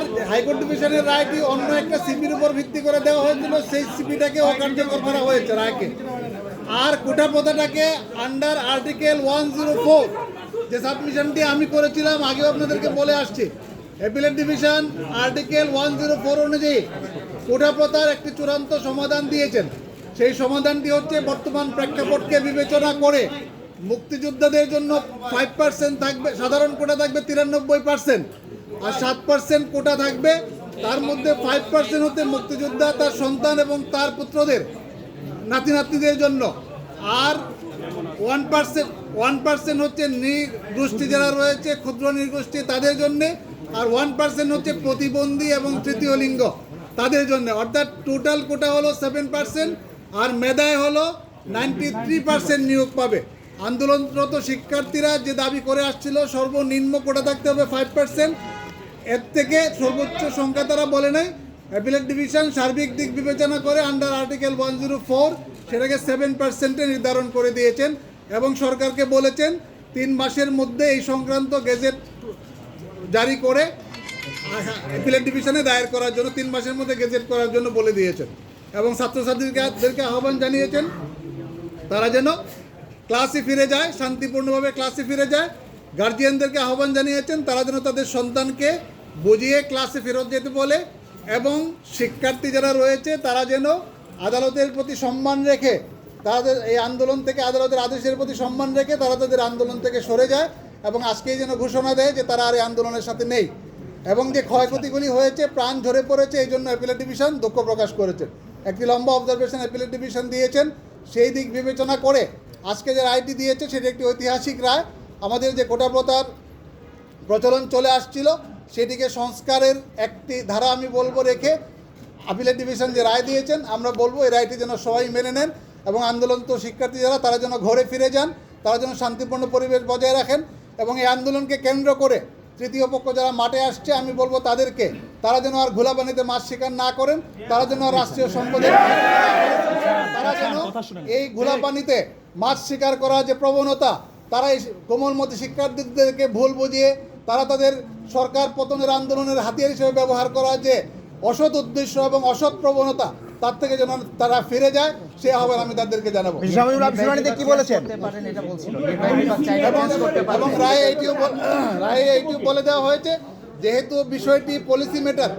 আর high court ডিভিশনের রায়টি অন্য একটা সিপির উপর ভিত্তি করে দেওয়া হয়েছিল, সেই সিপিটাকে অকার্যকর করা হয়েছে রায়কে। আর quota প্রথাটাকে under article one zero four যে সাবমিশনটি আমি করেছিলাম, আগেও আপনাদেরকে বলে আসছি appellate division article one zero four অনুযায়ী কোটা প্রথার একটি চূড়ান্ত সমাধান দিয়েছেন। সেই সমাধানটি হচ্ছে বর্তমান প্রেক্ষাপটকে বিবেচনা করে মুক্তিযোদ্ধাদের জন্য ফাইভ পার্সেন্ট থাকবে, সাধারণ কোটা থাকবে তিরানব্বই পার্সেন্ট আর সাত পার্সেন্ট কোটা থাকবে, তার মধ্যে ফাইভ পার্সেন্ট হতে মুক্তিযোদ্ধা, তার সন্তান এবং তার পুত্রদের নাতি নাতনিদের জন্য। আর ওয়ান পার্সেন্ট ওয়ান পার্সেন্ট হচ্ছে নৃগোষ্ঠী যারা রয়েছে, ক্ষুদ্র নৃগোষ্ঠী তাদের জন্যে, আর ওয়ান পার্সেন্ট হচ্ছে প্রতিবন্ধী এবং তৃতীয় লিঙ্গ, তাদের জন্য। অর্থাৎ টোটাল কোটা হলো সেভেন পার্সেন্ট আর মেধায় হলো নাইনটি থ্রি পার্সেন্ট নিয়োগ পাবে। আন্দোলনরত শিক্ষার্থীরা যে দাবি করে আসছিল, সর্বনিম্ন কোটা থাকতে হবে ফাইভ পার্সেন্ট এর থেকে সর্বোচ্চ সংখ্যা তারা বলে নাই। অ্যাপিলেট ডিভিশন সার্বিক দিক বিবেচনা করে under article one zero four সেটাকে সেভেন পার্সেন্টে নির্ধারণ করে দিয়েছেন এবং সরকারকে বলেছেন তিন মাসের মধ্যে এই সংক্রান্ত গেজেট জারি করে অ্যাপিলেট ডিভিশনে দায়ের করার জন্য, তিন মাসের মধ্যে গেজেট করার জন্য বলে দিয়েছেন। এবং ছাত্রছাত্রীদেরকে আহ্বান জানিয়েছেন তারা যেন ক্লাসে ফিরে যায়, শান্তিপূর্ণভাবে ক্লাসে ফিরে যায়। গার্জিয়ানদেরকে আহ্বান জানিয়েছেন তারা যেন তাদের সন্তানকে বুঝিয়ে ক্লাসে ফেরত যেতে বলে এবং শিক্ষার্থী যারা রয়েছে, তারা যেন আদালতের প্রতি সম্মান রেখে, তাদের এই আন্দোলন থেকে আদালতের আদেশের প্রতি সম্মান রেখে তারা তাদের আন্দোলন থেকে সরে যায় এবং আজকেই যেন ঘোষণা দেয় যে তারা আর এই আন্দোলনের সাথে নেই। এবং যে ক্ষয়ক্ষতিগুলি হয়েছে, প্রাণ ঝরে পড়েছে, এই জন্য অ্যাপিলেট ডিভিশন দুঃখ প্রকাশ করেছেন একটি লম্বা অবজারভেশন অ্যাপিলেট ডিভিশন দিয়েছেন। সেই দিক বিবেচনা করে আজকে যে রায়টি দিয়েছে, সেটি একটি ঐতিহাসিক রায়। আমাদের যে কোটা প্রচলন চলে আসছিল সেটিকে সংস্কারের একটি ধারা আমি বলব রেখে আপিলেট ডিভিশন যে রায় দিয়েছেন আমরা বলব এই রায়টি যেন সবাই মেনে নেন এবং আন্দোলন তো শিক্ষার্থী যারা তারা যেন ঘরে ফিরে যান তারা যেন শান্তিপূর্ণ পরিবেশ বজায় রাখেন এবং এই আন্দোলনকে কেন্দ্র করে তৃতীয় পক্ষ যারা মাঠে আসছে আমি বলব তাদেরকে তারা যেন আর ঘোলাপানিতে মাছ শিকার না করেন তারা যেন আর রাষ্ট্রীয় সম্পদের তারা যেন এই ঘোলাপানিতে মাছ শিকার করার যে প্রবণতা তারা এই কোমলমতি শিক্ষার্থীদেরকে ভুল বুঝিয়ে তারা তাদের সরকার পতনের আন্দোলনের হাতিয়ার হিসেবে ব্যবহার করা যে অসৎ উদ্দেশ্য এবং অসৎ প্রবণতা তার থেকে যেন তারা ফিরে যায় সে আহ্বান আমি তাদেরকে জানাব। কি বলেছেন? এবং রায়ে এইটিও রায়ে এইটিও বলে দেওয়া হয়েছে যেহেতু বিষয়টি পলিসি ম্যাটার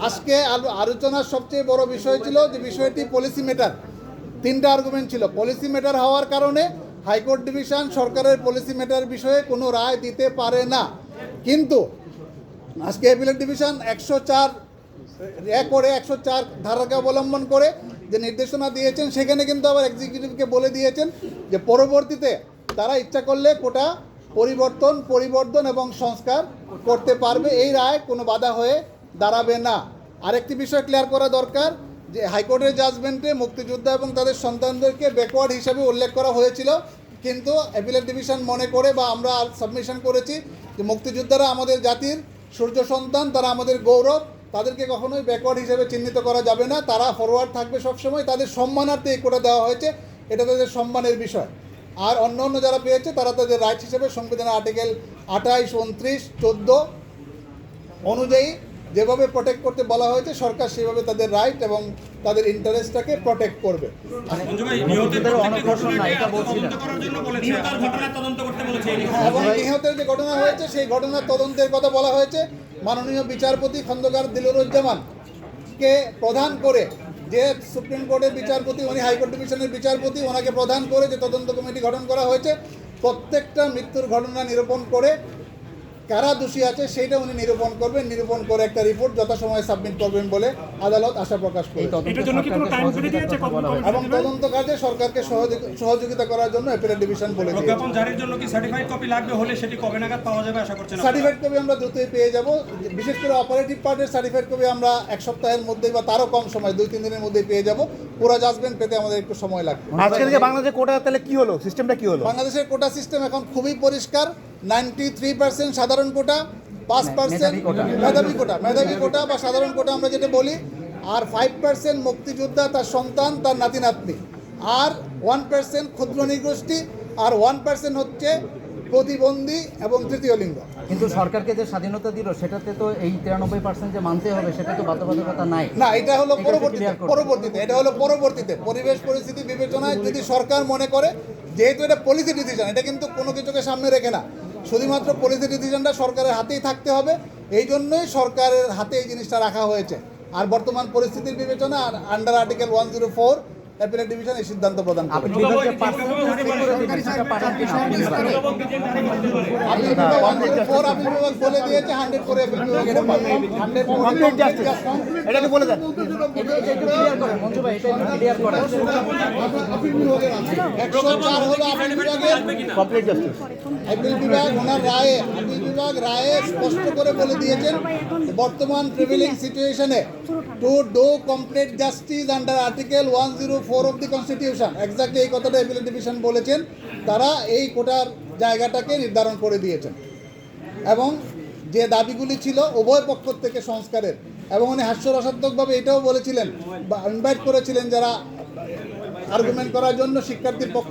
আজকে আলো- আলোচনার সবচেয়ে বড় বিষয় ছিল যে বিষয়টি পলিসি ম্যাটার তিনটা আর্গুমেন্ট ছিল। পলিসি ম্যাটার হওয়ার কারণে হাইকোর্ট ডিভিশন সরকারের পলিসি ম্যাটার বিষয়ে কোনো রায় দিতে পারে না। কিন্তু আজকে অ্যাপিলেট ডিভিশন একশো চার, এক করে একশো চার ধারাকে অবলম্বন করে যে নির্দেশনা দিয়েছেন, সেখানে কিন্তু আবার এক্সিকিউটিভকে বলে দিয়েছেন যে পরবর্তীতে তারা ইচ্ছা করলে কোটা পরিবর্তন পরিবর্তন এবং সংস্কার করতে পারবে। এই রায় কোনো বাধা হয়ে দাঁড়াবে না। আরেকটি বিষয় ক্লিয়ার করা দরকার, যে হাইকোর্টের জাজমেন্টে মুক্তিযোদ্ধা এবং তাদের সন্তানদেরকে ব্যাকওয়ার্ড হিসাবে উল্লেখ করা হয়েছিল। কিন্তু অ্যাপিলেট ডিভিশন মনে করে বা আমরা সাবমিশন করেছি যে মুক্তিযোদ্ধারা আমাদের জাতির সূর্য সন্তান, তারা আমাদের গৌরব, তাদেরকে কখনোই ব্যাকওয়ার্ড হিসেবে চিহ্নিত করা যাবে না। তারা ফরওয়ার্ড থাকবে সবসময়। তাদের সম্মানার্থে এই কোটা দেওয়া হয়েছে। এটা তাদের সম্মানের বিষয়। আর অন্য অন্য যারা পেয়েছে, তারা তাদের রাইট হিসেবে সংবিধানের আর্টিকেল আঠাইশ, উনত্রিশ, চোদ্দ অনুযায়ী যেভাবে প্রোটেক্ট করতে বলা হয়েছে, সরকার সেভাবে তাদের রাইট এবং তাদের ইন্টারেস্টটাকে প্রোটেক্ট করবে নিহতের মুক্তিযোদ্ধাদের প্রত্যেকটি অনগ্রসর না, এটা ঘটনাকে বলছিলেন। তদন্ত করার জন্য বলেছে। নিহতের ঘটনার তদন্ত করতে বলেছে এই নিয়ে। এবং নিহতের যে ঘটনা হয়েছে সেই ঘটনার তদন্তের কথা বলা হয়েছে মাননীয় বিচারপতি খন্দকার দিলুরুজ্জামান কে প্রধান করে যে সুপ্রিম কোর্টের বিচারপতি উনি হাইকোর্ট ডিভিশনের বিচারপতি ওনাকে প্রধান করে যে তদন্ত কমিটি গঠন করা হয়েছে প্রত্যেকটা মৃত্যুর ঘটনা নিরূপণ করে কারা দোষী আছে সেটা উনি নিরূপণ করবেন। নিরূপণ করে একটা রিপোর্ট যথাসময়ে সাবমিট করবেন বলে আদালত আশা প্রকাশ করে এবং তদন্ত কাজে সরকারকে সহযোগিতা করার জন্য অ্যাপিলেট ডিভিশন বলে দিয়েছে। জারির জন্য কি সার্টিফাইড কপি লাগবে হলে সেটি কবে নাগাদ পাওয়া যাবে আশা করছেন সার্টিফাইড কপি আমরা দ্রুতই পেয়ে যাব। বিশেষ করে অপারেটিভ পার্টের সার্টিফাইড কপি আমরা এক সপ্তাহের মধ্যেই বা তারও কম সময় দুই তিন দিনের মধ্যেই পেয়ে যাব। পুরো জাজমেন্ট পেতে আমাদের একটু সময় লাগবে। আজকে থেকে বাংলাদেশে কোটা তাহলে কি হলো? সিস্টেমটা কি হলো? বাংলাদেশের কোটা সিস্টেম এখন খুবই পরিষ্কার। নাইনটি থ্রি পার্সেন্ট সাধারণ কোটা পাঁচ পার্সেন্ট মেধাবী কোটা। মেধাবী কোটা। মেধাবী কোটা বা সাধারণ কোটা আমরা যেটা বলি আর ফাইভ পার্সেন্ট মুক্তিযোদ্ধা তার সন্তান তার নাতি নাতনি আর ওয়ান পার্সেন্ট ক্ষুদ্র নৃগোষ্ঠী আর ওয়ান পার্সেন্ট হচ্ছে প্রতিবন্ধী এবং তৃতীয় লিঙ্গ। কিন্তু সরকারকে যে স্বাধীনতা দিল সেটাতে তো এই তিরানব্বই পার্সেন্ট যে মানতে হবে সেটা তো বাধ্যবাধকতা নাই। না এটা হলো পরবর্তীতে পরবর্তীতে এটা হলো পরবর্তীতে। পরিবেশ পরিস্থিতি বিবেচনায় যদি সরকার মনে করে যেহেতু এটা পলিসি ডিসিশন এটা কিন্তু কোনো কিছুকে সামনে রেখে না। শুধুমাত্র পলিসি ডিসিশনটা সরকারের হাতেই থাকতে হবে। এই জন্যই সরকারের হাতে এই জিনিসটা রাখা হয়েছে। আর বর্তমান পরিস্থিতির বিবেচনা under article one zero four appellate division এই সিদ্ধান্ত প্রদান করে ফোর আপিল বিভাগ বলে দিয়েছে হান্ড্রেড করে বিভাগ এটা পাবে হান্ড্রেড জাস্টিস এটা একটু বলে দেন এটা এটা একটু ক্লিয়ার করেন মঞ্জু ভাই এটা একটু ক্লিয়ার করেন একশো চার হলো আপিল বিভাগের কমপ্লিট জাস্টিস আপিল বিভাগ ওনার রায়ে আপিল বিভাগ রায়ে স্পষ্ট করে বলে দিয়েছেন, বর্তমান প্রিভিলিং সিচুয়েশনে to do complete justice under article one zero four of the constitution exactly এই কথাটা এপিল ডিভিশন বলেছেন, তারা এই কোটার জায়গাটাকে নির্ধারণ করে দিয়েছেন। এবং যে দাবিগুলি ছিল উভয় পক্ষ থেকে সংস্কারের, এবং উনি হাস্যরসাত্মকভাবে এটাও বলেছিলেন, বা ইনভাইট করেছিলেন যারা আর্গুমেন্ট করার জন্য শিক্ষার্থীর পক্ষ